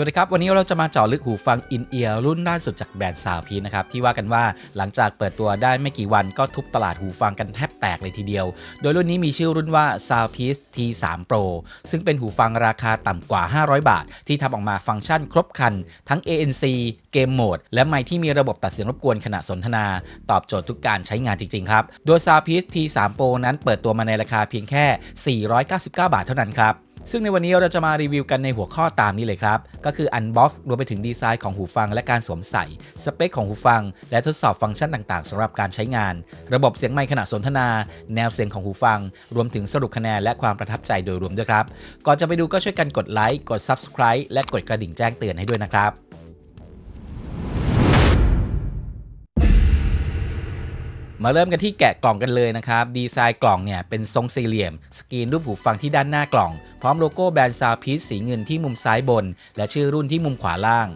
วัสดีครับ วันนี้เราจะมาเจาะลึกหูฟังอินเอียร์รุ่นล่าสุดจากแบรนด์ซาวพีนะครับ ที่ว่ากันว่าหลังจากเปิดตัวได้ไม่กี่วันก็ทุบตลาดหูฟังกันแทบแตกเลยทีเดียว โดยรุ่นนี้มีชื่อรุ่นว่า Soundpiece T3 Pro ซึ่งเป็นหูฟังราคาต่ำกว่า 500 บาท ที่ทำออกมาฟังก์ชันครบครัน ทั้ง ANC เกมโหมด และไมค์ที่มีระบบตัดเสียงรบกวนขณะสนทนา ตอบโจทย์ทุกการใช้งานจริงๆครับโดย Soundpiece T3 Pro นั้นเปิดตัวมาในราคาเพียงแค่ 499 บาทเท่านั้นครับ ซึ่งในวันนี้เราจะมารีวิวกันในหัวข้อตามนี้เลยครับ ก็คือ Unbox รวมไปถึงดีไซน์ของหูฟังและการสวมใส่ สเปคของหูฟัง และทดสอบฟังก์ชันต่างๆสำหรับการใช้งาน ระบบเสียงไมค์ขณะสนทนา แนวเสียงของหูฟัง รวมถึงสรุปคะแนนและความประทับใจโดยรวมด้วยครับ ก่อนจะไปดูก็ช่วยกันกดไลค์ กด Subscribe และกดกระดิ่งแจ้งเตือนให้ด้วยนะครับ มาเริ่มกันที่แกะกล่องกันเลยนะครับ ดีไซน์กล่องเนี่ยเป็นทรงสี่เหลี่ยม สกรีนรูปหูฟังที่ด้านหน้ากล่อง พร้อมโลโก้แบรนด์ซาวพีซสีเงินที่มุมซ้ายบน และชื่อรุ่นที่มุมขวาล่าง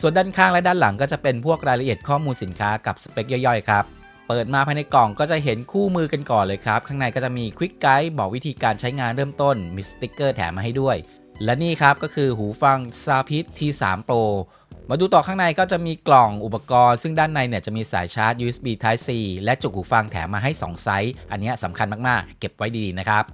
ส่วนด้านข้างและด้านหลังก็จะเป็นพวกรายละเอียดข้อมูลสินค้ากับสเปคย่อยๆครับเปิดมาภายในกล่องก็จะเห็นคู่มือกันก่อนเลยครับ ข้างในก็จะมีควิกไกด์บอกวิธีการใช้งานเริ่มต้นมีสติกเกอร์แถมมาให้ด้วย และนี่ครับก็คือหูฟัง s a p i t T3 Pro มาดูต่อข้างในก็จะมีกล่องอุปกรณ์ ซึ่งด้านในเนี่ยจะมีสายชาร์จ USB Type C และจุกหูฟังแถมมาให้ 2 ไซส์ อันนี้สำคัญมากๆ เก็บไว้ดีๆนะครับ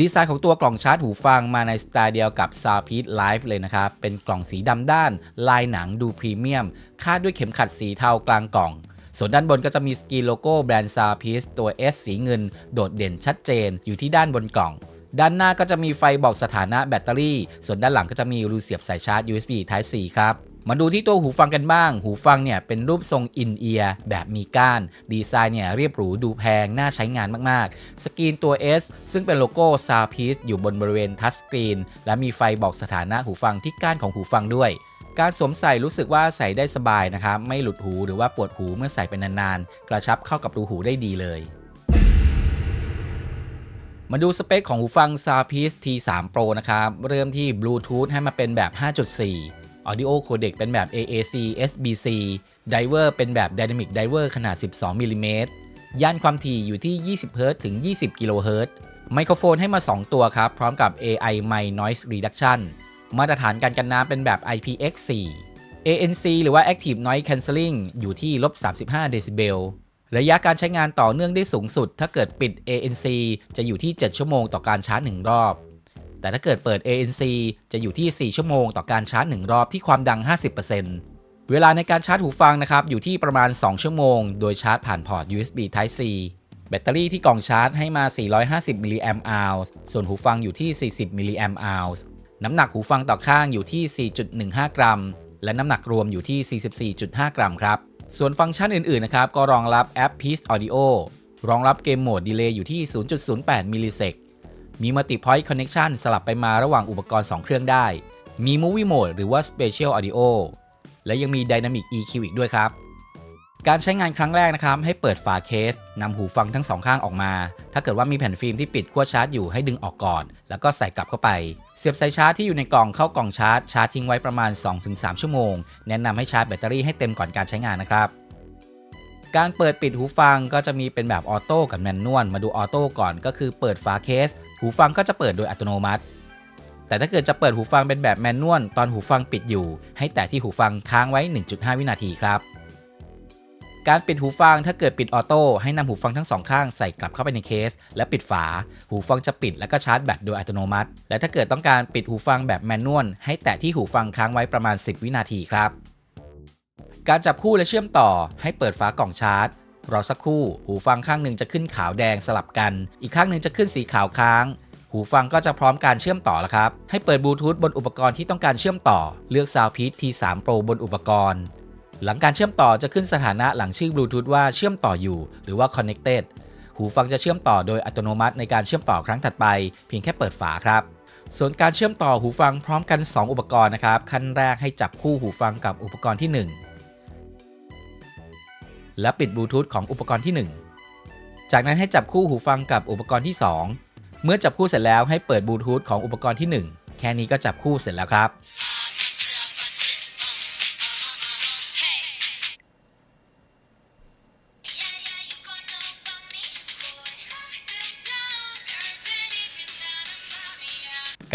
ดีไซน์ของตัวกล่องชาร์จหูฟังมาในสไตล์เดียวกับ s a p i t Live เลยนะครับ เป็นกล่องสีดำด้าน ลายหนังดูพรีเมียม คาดด้วยเข็มขัดสีเทากลางกล่อง ส่วนด้านบนก็จะมีสกรีนโลโก้แบรนด์ s a p i t ตัว S สีเงิน โดดเด่นชัดเจนอยู่ที่ด้านบนกล่อง ด้านหน้าก็จะมีไฟบอกสถานะแบตเตอรี่ ส่วนด้านหลังก็จะมีรูเสียบสายชาร์จ USB Type C ครับ มาดูที่ตัวหูฟังกันบ้าง หูฟังเนี่ยเป็นรูปทรงอินเอียร์แบบมีก้าน ดีไซน์เนี่ยเรียบหรูดูแพง น่าใช้งานมาก ๆ สกรีนตัว S ซึ่งเป็นโลโก้ s a p i e c e อยู่บนบริเวณทัชสกรีน และมีไฟบอกสถานะหูฟังที่ก้านของหูฟังด้วยการสวมใส่รู้สึกว่าใส่ได้สบายนะครับ ไม่หลุดหูหรือว่าปวดหูเมื่อใส่ไปนานๆ กระชับเข้ากับรูหูได้ดีเลย มาดูสเปคของหูฟัง s a p i e c e T3 Pro นะครับ เริ่มที่ Bluetooth ให้มาเป็นแบบ 5.4 Audio Codec เป็นแบบ AAC SBC Diver เป็นแบบ Dynamic Diver ขนาด 12 มิลลิเมตรย่านความถี่อยู่ที่ 20 Hz ถึง 20 กิโลเฮิรตซ์ไมโครโฟนให้มา 2 ตัวครับ พร้อมกับ AI Mic Noise Reduction มาตรฐานการกันน้ำเป็นแบบ IPX4 ANC หรือว่า Active Noise Cancelling อยู่ที่ลบ35 เดซิเบล ระยะการใช้งานต่อเนื่องได้สูงสุด ถ้าเกิดปิด ANC จะอยู่ที่ 7 ชั่วโมงต่อการชาร์จ 1 รอบ แต่ถ้าเกิดเปิด ANC จะอยู่ที่ 4 ชั่วโมงต่อการชาร์จ 1 รอบที่ความดัง 50%เวลาในการชาร์จหูฟังนะครับอยู่ที่ประมาณ 2 ชั่วโมง โดยชาร์จผ่านพอร์ต USB Type C แบตเตอรี่ที่กล่องชาร์จให้มา 450มิลลิแอมป์อวส่วนหูฟังอยู่ที่ 40มิลลิแอมป์อวน้ำหนักหูฟังต่อข้างอยู่ที่ 4.15 กรัม และน้ำหนักรวมอยู่ที่ 44.5 กรัมครับ ส่วนฟังก์ชันอื่น ๆ นะครับ ก็รองรับแอป Peace Audio รองรับเกมโหมดดีเลย์อยู่ที่ 0.08มิลลิเซก มี Multi-Point Connection สลับไปมาระหว่างอุปกรณ์ 2 เครื่องได้ มี Movie Mode หรือว่า Spatial Audio และยังมี Dynamic EQ อีกด้วยครับ การใช้งานครั้งแรกนะครับ ให้เปิดฝาเคสนำหูฟังทั้งสองข้างออกมา ถ้าเกิดว่ามีแผ่นฟิล์มที่ปิดขั้วชาร์จอยู่ให้ดึงออกก่อน แล้วก็ใส่กลับเข้าไป เสียบสายชาร์จที่อยู่ในกล่องเข้ากล่องชาร์จชาร์จทิ้งไว้ประมาณ 2-3 ชั่วโมง แนะนำให้ชาร์จแบตเตอรี่ให้เต็มก่อนการใช้งานนะครับ การเปิดปิดหูฟังก็จะมีเป็นแบบออโต้กับแมนนวลมาดูออโต้ก่อนก็คือเปิดฝาเคส หูฟังก็จะเปิดโดยอัตโนมัติ แต่ถ้าเกิดจะเปิดหูฟังเป็นแบบแมนนวลตอนหูฟังปิดอยู่ ให้แตะที่หูฟังค้างไว้ 1.5 วินาทีครับ การปิดหูฟังถ้าเกิดปิดออโต้ให้นำหูฟังทั้งสองข้างใส่กลับเข้าไปในเคส และปิดฝา หูฟังจะปิดแล้วก็ชาร์จแบตโดยอัตโนมัติ และถ้าเกิดต้องการปิดหูฟังแบบแมนนวลให้แตะที่หูฟังค้างไว้ประมาณ 10 วินาทีครับ การจับคู่และเชื่อมต่อให้เปิดฝากล่องชาร์จรอสักครู่ หูฟังข้างหนึ่งจะขึ้นขาวแดงสลับกัน อีกข้างหนึ่งจะขึ้นสีขาวค้าง หูฟังก็จะพร้อมการเชื่อมต่อแล้วครับ ให้เปิดบลูทูธบนอุปกรณ์ที่ต้องการเชื่อมต่อ เลือก Sound p e a T3 Pro บนอุปกรณ์ หลังการเชื่อมต่อจะขึ้นสถานะหลังชื่อบลูทูธว่าเชื่อมต่ออยู่ หรือว่า connected หูฟังจะเชื่อมต่อโดยอัตโนมัติในการเชื่อมต่อครั้งถัดไป เพียงแค่เปิดฝาครับส่วนการเชื่อมต่อหูฟังพร้อมกัน 2 อุปกรณ์นะครับ ขั้นแรกให้จับคู่หูฟังกับอุปกรณ์ที่ 1 และปิดบลูทูธของอุปกรณ์ที่ 1 จากนั้นให้จับคู่หูฟังกับอุปกรณ์ที่ 2 เมื่อจับคู่เสร็จแล้วให้เปิดบลูทูธของอุปกรณ์ที่ 1 แค่นี้ก็จับคู่เสร็จแล้วครับ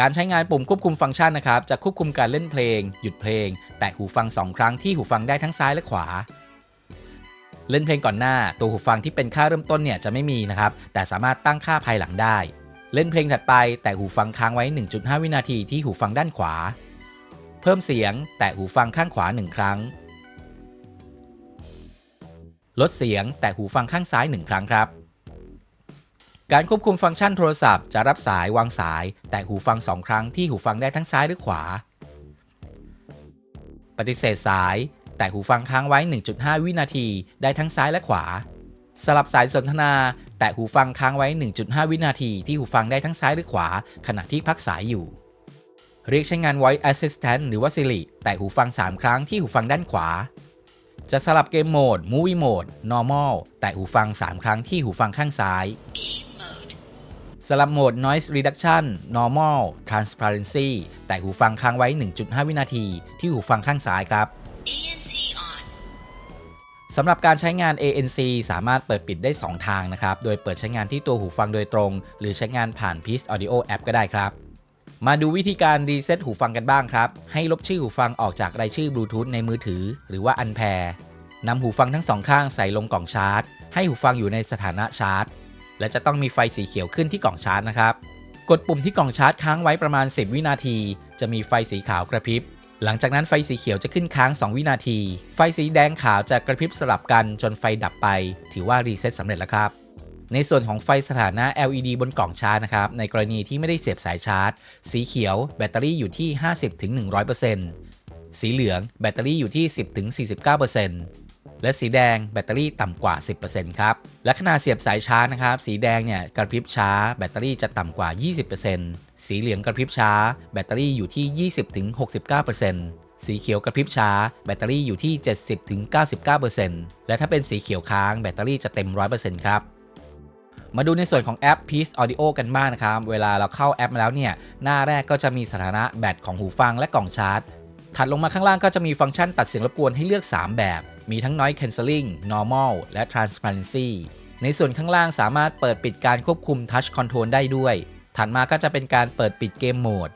การใช้งานปุ่มควบคุมฟังก์ชันนะครับ จะควบคุมการเล่นเพลง หยุดเพลง แตะหูฟัง 2 ครั้งที่หูฟังได้ทั้งซ้ายและขวา เล่นเพลงก่อนหน้า ตัวหูฟังที่เป็นค่าเริ่มต้นเนี่ยจะไม่มีนะครับ แต่สามารถตั้งค่าภายหลังได้ เล่นเพลงถัดไป แตะหูฟังค้างไว้ 1.5 วินาทีที่หูฟังด้านขวา เพิ่มเสียง แตะหูฟังข้างขวา 1 ครั้ง ลดเสียง แตะหูฟังข้างซ้าย 1 ครั้งครับ การควบคุมฟังก์ชันโทรศัพท์จะรับสายวางสาย แตะหูฟัง 2 ครั้งที่หูฟังได้ทั้งซ้ายหรือขวา ปฏิเสธสาย แตะหูฟังค้างไว้ 1.5 วินาที ได้ทั้งซ้ายและขวา สลับสายสนทนา แตะหูฟังค้างไว้ 1.5 วินาที ที่หูฟังได้ทั้งซ้ายหรือขวา ขณะที่พักสายอยู่ เรียกใช้งาน Voice Assistant หรือว่า Siri แตะหูฟัง 3 ครั้งที่หูฟังด้านขวา จะสลับเกมโหมด Movie Mode Normal แตะหูฟัง 3 ครั้งที่หูฟังข้างซ้ายสลับโหมด Noise Reduction Normal Transparency แตะหูฟังค้างไว้ 1.5 วินาที ที่หูฟังข้างซ้ายครับ ANC on. สำหรับการใช้งาน ANC สามารถเปิดปิดได้ 2 ทางนะครับ โดยเปิดใช้งานที่ตัวหูฟังโดยตรง หรือใช้งานผ่าน Peace Audio App ก็ได้ครับ มาดูวิธีการรีเซ็ตหูฟังกันบ้างครับ ให้ลบชื่อหูฟังออกจากรายชื่อบลูทูธในมือถือ หรือว่า Unpair นำหูฟังทั้งสองข้างใส่ลงกล่องชาร์จ ให้หูฟังอยู่ในสถานะชาร์จ และจะต้องมีไฟสีเขียวขึ้นที่กล่องชาร์จนะครับ กดปุ่มที่กล่องชาร์จค้างไว้ประมาณ 10 วินาที จะมีไฟสีขาวกระพริบ หลังจากนั้นไฟสีเขียวจะขึ้นค้าง 2 วินาที ไฟสีแดงขาวจะกระพริบสลับกันจนไฟดับไป ถือว่ารีเซ็ตสำเร็จแล้วครับ ในส่วนของไฟสถานะ LED บนกล่องชาร์จนะครับ ในกรณีที่ไม่ได้เสียบสายชาร์จ สีเขียวแบตเตอรี่อยู่ที่ 50-100%สีเหลืองแบตเตอรี่อยู่ที่ 10-49% และสีแดงแบตเตอรี่ต่ำกว่า 10%ครับ และขนาดเสียบสายชาร์จนะครับ สีแดงเนี่ยกระพริบช้า แบตเตอรี่จะต่ำกว่า 20%สีเหลืองกระพริบช้า แบตเตอรี่อยู่ที่ 20-69%สีเขียวกระพริบช้า แบตเตอรี่อยู่ที่ 70-99%และถ้าเป็นสีเขียวค้างแบตเตอรี่จะเต็ม 100%ครับมาดูในส่วนของแอป Peace Audio กันบ้างนะครับ เวลาเราเข้าแอปมาแล้วเนี่ย หน้าแรกก็จะมีสถานะแบตของหูฟังและกล่องชาร์จ ถัดลงมาข้างล่างก็จะมีฟังก์ชันตัดเสียงรบกวนให้เลือก 3 แบบ มีทั้ง Noise Cancelling Normal และ Transparency ในส่วนข้างล่างสามารถเปิดปิดการควบคุม Touch Control ได้ด้วย ถัดมาก็จะเป็นการเปิดปิดเกมโหมด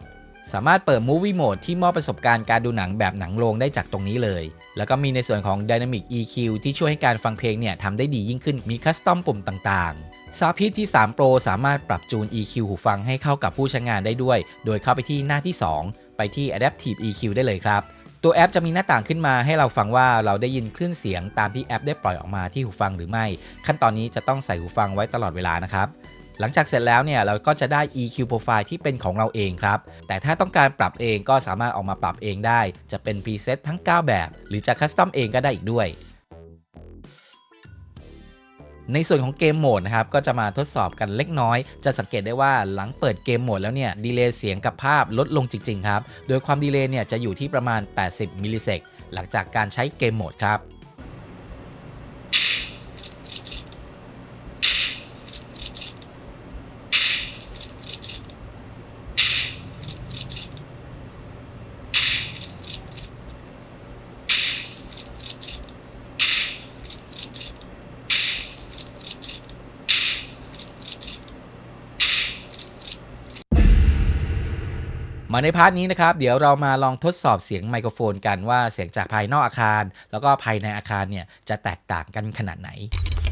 สามารถเปิด Movie Mode ที่มอบประสบการณ์การดูหนังแบบหนังโรงได้จากตรงนี้เลย แล้วก็มีในส่วนของ Dynamic EQ ที่ช่วยให้การฟังเพลงเนี่ยทำได้ดียิ่งขึ้น มีคัสตอมปุ่มต่างๆ s a p i s ที่ 3 Pro สามารถปรับจูน EQ หูฟังให้เข้ากับผู้ใช้งานได้ด้วย โดยเข้าไปที่หน้าที่ 2 ไปที่ Adaptive EQ ได้เลยครับ ตัวแอปจะมีหน้าต่างขึ้นมาให้เราฟังว่าเราได้ยินคลื่นเสียงตามที่แอปได้ปล่อยออกมาที่หูฟังหรือไม่ ขั้นตอนนี้จะต้องใส่หูฟังไว้ตลอดเวลานะครับหลังจากเสร็จแล้วเนี่ยเราก็จะได้ EQ profile ที่เป็นของเราเองครับ แต่ถ้าต้องการปรับเองก็สามารถออกมาปรับเองได้ จะเป็น preset ทั้ง 9 แบบ หรือจะคัสตอมเองก็ได้อีกด้วย ในส่วนของเกมโหมดนะครับก็จะมาทดสอบกันเล็กน้อย จะสังเกตได้ว่าหลังเปิดเกมโหมดแล้วเนี่ยดีเลย์เสียงกับภาพลดลงจริง ๆ ครับ โดยความดีเลย์เนี่ยจะอยู่ที่ประมาณ 80มิลลิเซกหลังจากการใช้เกมโหมดครับ มาในพาร์ทนี้นะครับ เดี๋ยวเรามาลองทดสอบเสียงไมโครโฟนกันว่าเสียงจากภายนอกอาคาร แล้วก็ภายในอาคารเนี่ยจะแตกต่างกันขนาดไหน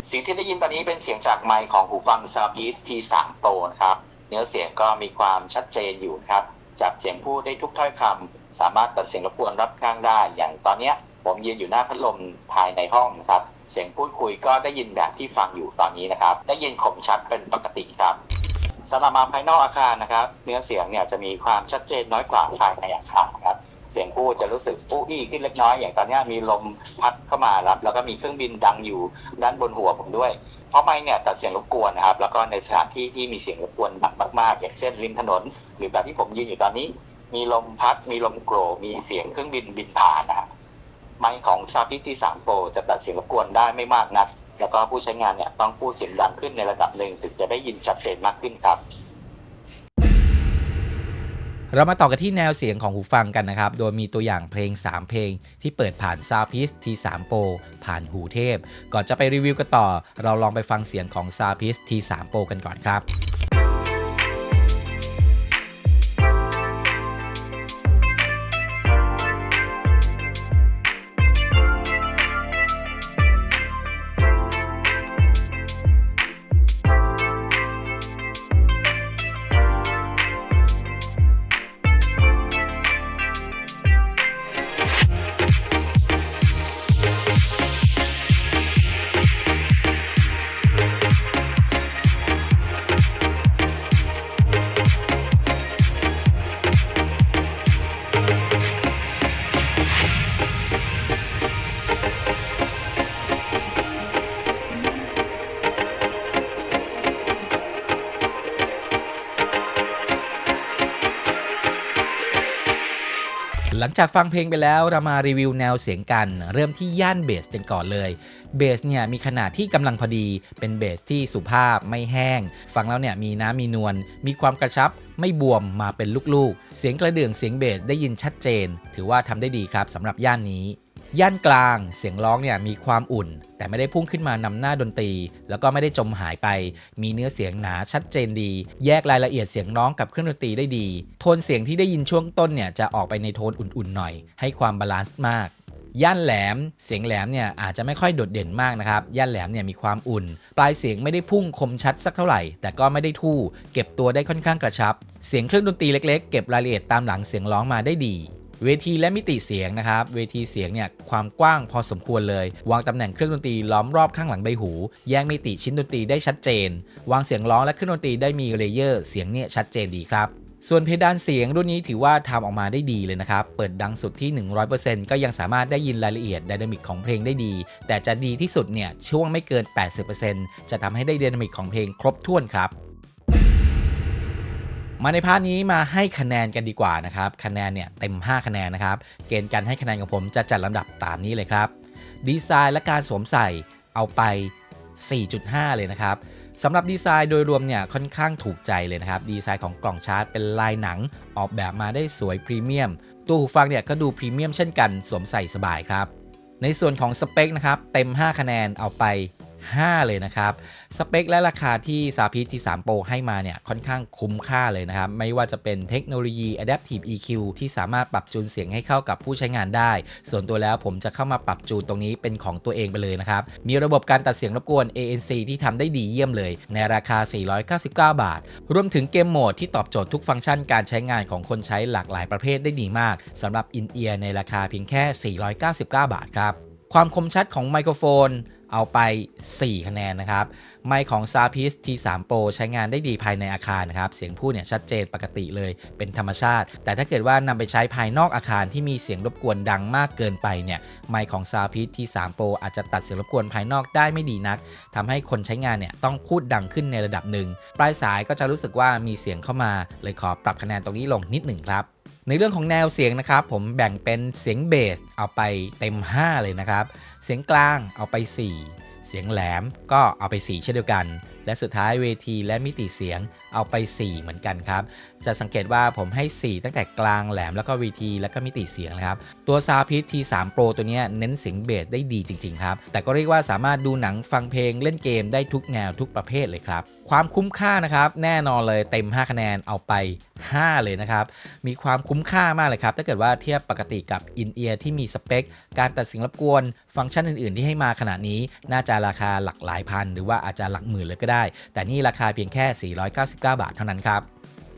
เสียงที่ได้ยินตอนนี้เป็นเสียงจากไมค์ของหูฟัง s a p i s T3 Pro นะครับ เนื้อเสียงก็มีความชัดเจนอยู่ครับ จับเสียงพูดได้ทุกถ้อยคำสามารถตัดเสียงรบกวนรับข้างได้ อย่างตอนเนี้ยผมยืนอยู่หน้าพัดลมภายในห้องนะครับ เสียงพูดคุยก็ได้ยินแบบที่ฟังอยู่ตอนนี้นะครับ ได้ยินคมชัดเป็นปกติครับ สำหรับมาภายนอกอาคารนะครับ เนื้อเสียงเนี่ยจะมีความชัดเจนน้อยกว่าภายในอาคารครับ เสียงพูดจะรู้สึกอู้อี้ขึ้นเล็กน้อย อย่างตอนนี้มีลมพัดเข้ามาครับ แล้วก็มีเครื่องบินดังอยู่ด้านบนหัวผมด้วย เพราะไม่เนี่ยตัดเสียงรบกวนนะครับ แล้วก็ในสถานที่ที่มีเสียงรบกวนหนักมากๆ อย่างเช่นริมถนน หรือแบบที่ผมยืนอยู่ตอนนี้ มีลมพัด มีลมโกรมีเสียงเครื่องบินบินผ่านนะครับไมค์ของซาพิที่3 Pro จะตัดเสียงรบกวนได้ไม่มากนัก แล้วก็ผู้ใช้งานเนี่ยต้องพูดเสียงดังขึ้นในระดับหนึ่งถึงจะได้ยินชัดเจนมากขึ้นครับ เรามาต่อกันที่แนวเสียงของหูฟังกันนะครับ โดยมีตัวอย่างเพลง 3 เพลงที่เปิดผ่านซาพิสที3โปรผ่านหูเทพ ก่อนจะไปรีวิวกันต่อ เราลองไปฟังเสียงของซาพิสที3โปรกันก่อนครับ หลังจากฟังเพลงไปแล้วเรามารีวิวแนวเสียงกัน เริ่มที่ย่านเบสกันก่อนเลยเบสเนี่ยมีขนาดที่กำลังพอดีเป็นเบสที่สุภาพไม่แห้ง ฟังแล้วเนี่ยมีน้ำมีนวลมีความกระชับไม่บวมมาเป็นลูกๆ เสียงกระเดื่องเสียงเบสได้ยินชัดเจน ถือว่าทำได้ดีครับสำหรับย่านนี้ ย่านกลางเสียงร้องเนี่ยมีความอุ่น แต่ไม่ได้พุ่งขึ้นมานำหน้าดนตรี แล้วก็ไม่ได้จมหายไป มีเนื้อเสียงหนาชัดเจนดี แยกรายละเอียดเสียงร้องกับเครื่องดนตรีได้ดี โทนเสียงที่ได้ยินช่วงต้นเนี่ยจะออกไปในโทนอุ่นๆหน่อย ให้ความบาลานซ์มากย่านแหลม เสียงแหลมเนี่ยอาจจะไม่ค่อยโดดเด่นมากนะครับ ย่านแหลมเนี่ยมีความอุ่น ปลายเสียงไม่ได้พุ่งคมชัดสักเท่าไหร่ แต่ก็ไม่ได้ทู่ เก็บตัวได้ค่อนข้างกระชับ เสียงเครื่องดนตรีเล็กๆ เก็บรายละเอียดตามหลังเสียงร้องมาได้ดี เวทีและมิติเสียงนะครับ เวทีเสียงเนี่ยความกว้างพอสมควรเลย วางตำแหน่งเครื่องดนตรีล้อมรอบข้างหลังใบหู แยกมิติชิ้นดนตรีได้ชัดเจน วางเสียงร้องและเครื่องดนตรีได้มีเลเยอร์เสียงเนี่ยชัดเจนดีครับส่วนเพดานเสียงรุ่นนี้ถือว่าทำออกมาได้ดีเลยนะครับ เปิดดังสุดที่ 100%ก็ยังสามารถได้ยินรายละเอียดไดนามิกของเพลงได้ดี แต่จะดีที่สุดเนี่ยช่วงไม่เกิน 80%จะทำให้ได้ไดนามิกของเพลงครบถ้วนครับ มาในพาร์ทนี้มาให้คะแนนกันดีกว่านะครับคะแนนเนี่ยเต็ม 5 คะแนนนะครับเกณฑ์การให้คะแนนของผมจะจัดลำดับตามนี้เลยครับดีไซน์และการสวมใส่เอาไป 4.5 เลยนะครับสำหรับดีไซน์โดยรวมเนี่ยค่อนข้างถูกใจเลยนะครับ ดีไซน์ของกล่องชาร์จเป็นลายหนัง ออกแบบมาได้สวยพรีเมียม ตัวหูฟังเนี่ยก็ดูพรีเมียมเช่นกัน สวมใส่สบายครับ ในส่วนของสเปคนะครับ เต็ม 5 คะแนนเอาไป 5 เลยนะครับ สเปคและราคาที่ซาพีที่3 Pro ให้มาเนี่ยค่อนข้างคุ้มค่าเลยนะครับ ไม่ว่าจะเป็นเทคโนโลยี Adaptive EQ ที่สามารถปรับจูนเสียงให้เข้ากับผู้ใช้งานได้ ส่วนตัวแล้วผมจะเข้ามาปรับจูนตรงนี้เป็นของตัวเองไปเลยนะครับ มีระบบการตัดเสียงรบกวน ANC ที่ทำได้ดีเยี่ยมเลย ในราคา 499 บาท รวมถึงเกมโหมดที่ตอบโจทย์ทุกฟังก์ชันการใช้งานของคนใช้หลากหลายประเภทได้ดีมากสำหรับ In-Ear ในราคาเพียงแค่ 499 บาทครับความคมชัดของไมโครโฟน เอาไป 4 คะแนนนะครับ ไมค์ของ s a p i s T3 Pro ใช้งานได้ดีภายในอาคารนะครับ เสียงพูดเนี่ยชัดเจนปกติเลยเป็นธรรมชาติ แต่ถ้าเกิดว่านำไปใช้ภายนอกอาคารที่มีเสียงรบกวนดังมากเกินไปเนี่ย ไมค์ของ s a p i s T3 Pro อาจจะตัดเสียงรบกวนภายนอกได้ไม่ดีนักทำให้คนใช้งานเนี่ยต้องพูดดังขึ้นในระดับหนึ่ง ปลายสายก็จะรู้สึกว่ามีเสียงเข้ามา เลยขอปรับคะแนนตรงนี้ลงนิดหนึ่งครับ ในเรื่องของแนวเสียงนะครับ ผมแบ่งเป็นเสียงเบสเอาไปเต็ม 5 เลยนะครับ เสียงกลางเอาไป 4 เสียงแหลมก็เอาไป 4 เช่นเดียวกัน และสุดท้ายเวทีและมิติเสียงเอาไป 4 เหมือนกันครับ จะสังเกตว่าผมให้ 4 ตั้งแต่กลางแหลมแล้วก็เวทีแล้วก็มิติเสียงนะครับ ตัว s a p i s T3 Pro ตัวนี้เน้นเสียงเบสได้ดีจริง ๆ ครับ แต่ก็เรียกว่าสามารถดูหนังฟังเพลงเล่นเกมได้ทุกแนวทุกประเภทเลยครับ ความคุ้มค่านะครับแน่นอนเลยเต็ม 5 คะแนนเอาไป 5 เลยนะครับ มีความคุ้มค่ามากเลยครับถ้าเกิดว่าเทียบปกติกับ In-Ear ที่มีสเปค การตัดเสียงรบกวน ฟังก์ชันอื่น ๆ ที่ให้มาขนาดนี้ น่าจะราคาหลักหลายพัน หรือว่าอาจจะหลักหมื่นเลยก็ได้แต่นี่ราคาเพียงแค่ 499 บาทเท่านั้นครับ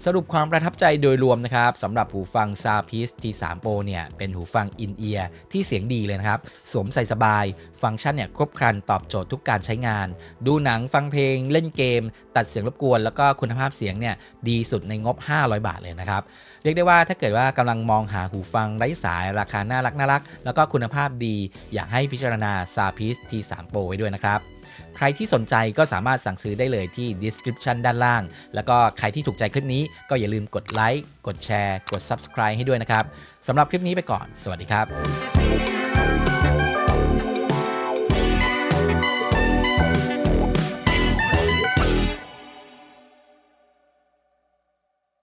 สรุปความประทับใจโดยรวมนะครับสำหรับหูฟัง s a p i s T3 Pro เนี่ยเป็นหูฟัง In-Ear ที่เสียงดีเลยนะครับ สวมใส่สบาย ฟังก์ชันเนี่ยครบครันตอบโจทย์ทุกการใช้งาน ดูหนังฟังเพลง เล่นเกม ตัดเสียงรบกวน แล้วก็คุณภาพเสียงเนี่ยดีสุดในงบ 500 บาทเลยนะครับ เรียกได้ว่าถ้าเกิดว่ากำลังมองหาหูฟังไร้สายราคาน่ารักน่ารักแล้วก็คุณภาพดี อยากให้พิจารณา s a p i s T3 Pro ไว้ด้วยนะครับ ใครที่สนใจก็สามารถสั่งซื้อได้เลยที่ description ด้านล่าง แล้วก็ใครที่ถูกใจคลิปนี้ก็อย่าลืมกดไลค์กดแชร์ กด subscribe ให้ด้วยนะครับสำหรับคลิปนี้ไปก่อน สวัสดีครับ